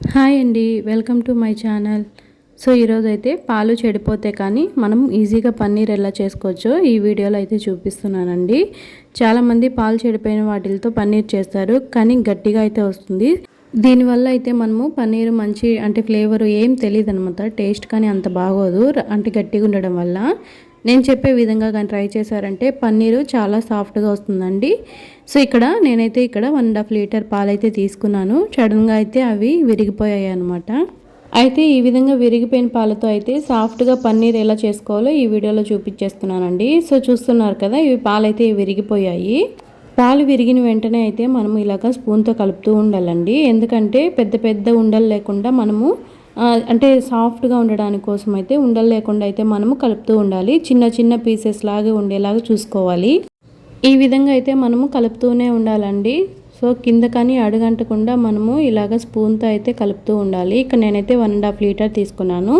Hi అండి welcome to my channel. So ఈరోజు అయితే పాలు చెడిపోతే కానీ మనం ఈజీగా పన్నీర్ ఎలా చేసుకోవచ్చో ఈ వీడియోలో అయితే చూపిస్తున్నానండి. చాలామంది పాలు చెడిపోయిన వాటితో పన్నీర్ చేస్తారు కానీ గట్టిగా అయితే వస్తుంది. దీనివల్ల అయితే మనము పన్నీర్ మంచి అంటే ఫ్లేవర్ ఏం తెలియదు అనమాట టేస్ట్ కానీ అంత బాగోదు అంటే గట్టిగా ఉండడం వల్ల. నేను చెప్పే విధంగా కానీ ట్రై చేశారంటే పన్నీరు చాలా సాఫ్ట్గా వస్తుందండి. సో ఇక్కడ నేనైతే ఇక్కడ వన్ అండ్ హాఫ్ లీటర్ పాలైతే తీసుకున్నాను. సడన్గా అయితే అవి విరిగిపోయాయి అనమాట అయితే ఈ విధంగా విరిగిపోయిన పాలతో అయితే సాఫ్ట్గా పన్నీర్ ఎలా చేసుకోవాలో ఈ వీడియోలో చూపించేస్తున్నానండి. సో చూస్తున్నారు కదా ఇవి పాలైతే విరిగిపోయాయి. పాలు విరిగిన వెంటనే అయితే మనము ఇలాగ స్పూన్తో కలుపుతూ ఉండాలండి. ఎందుకంటే పెద్ద పెద్ద ఉండలు లేకుండా మనము అంటే సాఫ్ట్గా ఉండడానికి కోసం అయితే ఉండలు లేకుండా అయితే మనము కలుపుతూ ఉండాలి. చిన్న చిన్న పీసెస్ లాగా ఉండేలాగా చూసుకోవాలి. ఈ విధంగా అయితే మనము కలుపుతూనే ఉండాలండి. సో కింద కానీ అడుగంటకుండా మనము ఇలాగ స్పూన్తో అయితే కలుపుతూ ఉండాలి. ఇక్కడ నేనైతే వన్ అండ్ హాఫ్ లీటర్ తీసుకున్నాను.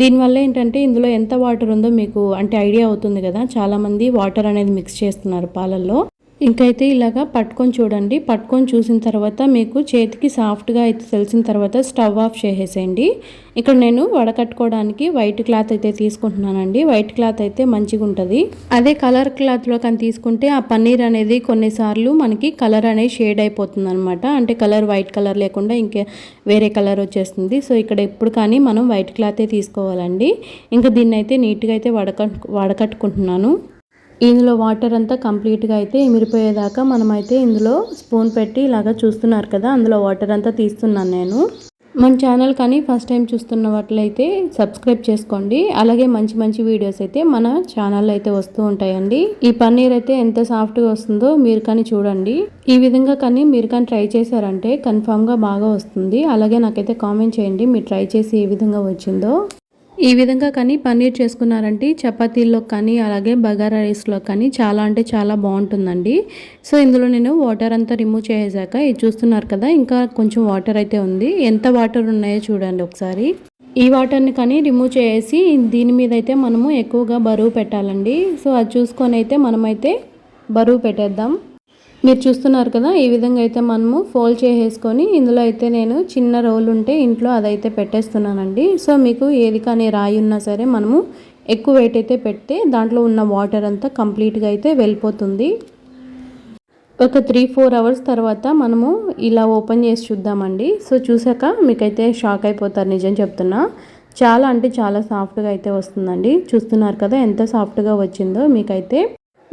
దీనివల్ల ఏంటంటే ఇందులో ఎంత వాటర్ ఉందో మీకు అంటే ఐడియా అవుతుంది కదా. చాలామంది వాటర్ అనేది మిక్స్ చేస్తున్నారు పాలల్లో. ఇంకైతే ఇలాగా పట్టుకొని చూడండి. పట్టుకొని చూసిన తర్వాత మీకు చేతికి సాఫ్ట్గా అయితే తెలిసిన తర్వాత స్టవ్ ఆఫ్ చేసేసేయండి. ఇక్కడ నేను వడకట్టుకోవడానికి వైట్ క్లాత్ అయితే తీసుకుంటున్నానండి. వైట్ క్లాత్ అయితే మంచిగా ఉంటుంది. అదే కలర్ క్లాత్లో కానీ తీసుకుంటే ఆ పన్నీర్ అనేది కొన్నిసార్లు మనకి కలర్ అనేది షేడ్ అయిపోతుంది అనమాట అంటే కలర్ వైట్ కలర్ లేకుండా ఇంకే వేరే కలర్ వచ్చేస్తుంది. సో ఇక్కడ ఎప్పుడు కానీ మనం వైట్ క్లాతే తీసుకోవాలండి. ఇంకా దీన్ని అయితే నీట్గా అయితే వడక వడకట్టుకుంటున్నాను. ఇందులో వాటర్ అంతా కంప్లీట్గా అయితే ఇమిరిపోయేదాకా మనమైతే ఇందులో స్పూన్ పెట్టి ఇలాగా చూస్తున్నారు కదా అందులో వాటర్ అంతా తీస్తున్నాను నేను. మన ఛానల్ కానీ ఫస్ట్ టైం చూస్తున్న వాటిలైతే సబ్స్క్రైబ్ చేసుకోండి. అలాగే మంచి మంచి వీడియోస్ అయితే మన ఛానల్లో అయితే వస్తూ ఉంటాయండి. ఈ పన్నీర్ అయితే ఎంత సాఫ్ట్గా వస్తుందో మీరు కానీ చూడండి. ఈ విధంగా కానీ మీరు కానీ ట్రై చేశారంటే కన్ఫామ్గా బాగా వస్తుంది. అలాగే నాకైతే కామెంట్ చేయండి మీరు ట్రై చేసి ఏ విధంగా వచ్చిందో. ఈ విధంగా కానీ పన్నీర్ చేసుకున్నారంటే చపాతీల్లో కానీ అలాగే బగారా రైస్లో కానీ చాలా అంటే చాలా బాగుంటుందండి. సో ఇందులో నేను వాటర్ అంతా రిమూవ్ చేసాక ఇది చూస్తున్నారు కదా ఇంకా కొంచెం వాటర్ అయితే ఉంది. ఎంత వాటర్ ఉన్నాయో చూడండి ఒకసారి. ఈ వాటర్ని కానీ రిమూవ్ చేసి దీని మీద అయితే మనము ఎక్కువగా బరువు పెట్టాలండి. సో అది చూసుకొని అయితే మనమైతే బరువు పెట్టేద్దాం. మీరు చూస్తున్నారు కదా ఈ విధంగా అయితే మనము ఫోల్డ్ చేసేసుకొని ఇందులో అయితే నేను చిన్న రోల్ ఉంటే ఇంట్లో అదైతే పెట్టేస్తున్నానండి. సో మీకు ఏది కానీ రాయి ఉన్నా సరే మనము ఎక్కువ వెయిట్ అయితే పెడితే దాంట్లో ఉన్న వాటర్ అంతా కంప్లీట్గా అయితే వెళ్ళిపోతుంది. ఒక త్రీ ఫోర్ అవర్స్ తర్వాత మనము ఇలా ఓపెన్ చేసి చూద్దామండి. సో చూసాక మీకైతే షాక్ అయిపోతారు నిజం చెప్తున్నా. చాలా అంటే చాలా సాఫ్ట్గా అయితే వస్తుందండి. చూస్తున్నారు కదా ఎంత సాఫ్ట్గా వచ్చిందో మీకైతే.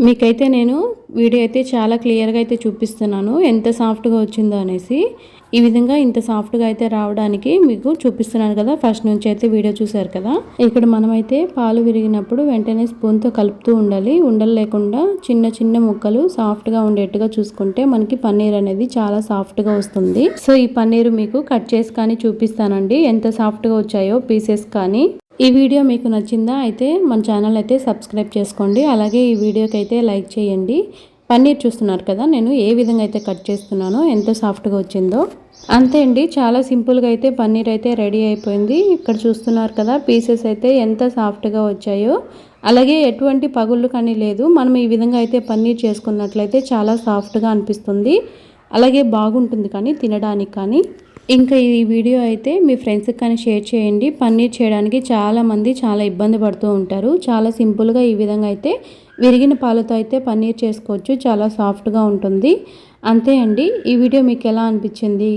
మీకైతే నేను వీడియో అయితే చాలా క్లియర్గా అయితే చూపిస్తున్నాను. ఎంత సాఫ్ట్గా వచ్చిందో అనేసి. ఈ విధంగా ఇంత సాఫ్ట్గా అయితే రావడానికి మీకు చూపిస్తున్నాను కదా. ఫస్ట్ నుంచి అయితే వీడియో చూసారు కదా. ఇక్కడ మనమైతే పాలు విరిగినప్పుడు వెంటనే స్పూన్తో కలుపుతూ ఉండాలి. ఉండలు లేకుండా చిన్న చిన్న ముక్కలు సాఫ్ట్గా ఉండేట్టుగా చూసుకుంటే మనకి పన్నీర్ అనేది చాలా సాఫ్ట్గా వస్తుంది. సో ఈ పన్నీర్ మీకు కట్ చేసి కానీ చూపిస్తానండి. ఎంత సాఫ్ట్గా వచ్చాయో పీసెస్ కానీ. ఈ వీడియో మీకు నచ్చిందా అయితే మన ఛానల్ అయితే సబ్స్క్రైబ్ చేసుకోండి. అలాగే ఈ వీడియోకి అయితే లైక్ చేయండి. పన్నీర్ చూస్తున్నారు కదా నేను ఏ విధంగా అయితే కట్ చేస్తున్నానో ఎంత సాఫ్ట్గా వచ్చిందో. అంతే అండి చాలా సింపుల్గా అయితే పన్నీర్ అయితే రెడీ అయిపోయింది. ఇక్కడ చూస్తున్నారు కదా పీసెస్ అయితే ఎంత సాఫ్ట్గా వచ్చాయో. అలాగే ఎటువంటి పగుళ్ళు కానీ లేదు. మనం ఈ విధంగా అయితే పన్నీర్ చేసుకున్నట్లయితే చాలా సాఫ్ట్గా అనిపిస్తుంది. అలాగే బాగుంటుంది కానీ తినడానికి కానీ. ఇంకా ఈ వీడియో అయితే మీ ఫ్రెండ్స్కి కానీ షేర్ చేయండి. పన్నీర్ చేయడానికి చాలామంది చాలా ఇబ్బంది పడుతూ ఉంటారు. చాలా సింపుల్గా ఈ విధంగా అయితే విరిగిన పాలతో అయితే పన్నీర్ చేసుకోవచ్చు. చాలా సాఫ్ట్గా ఉంటుంది. అంతే అండి. ఈ వీడియో మీకు ఎలా అనిపించింది?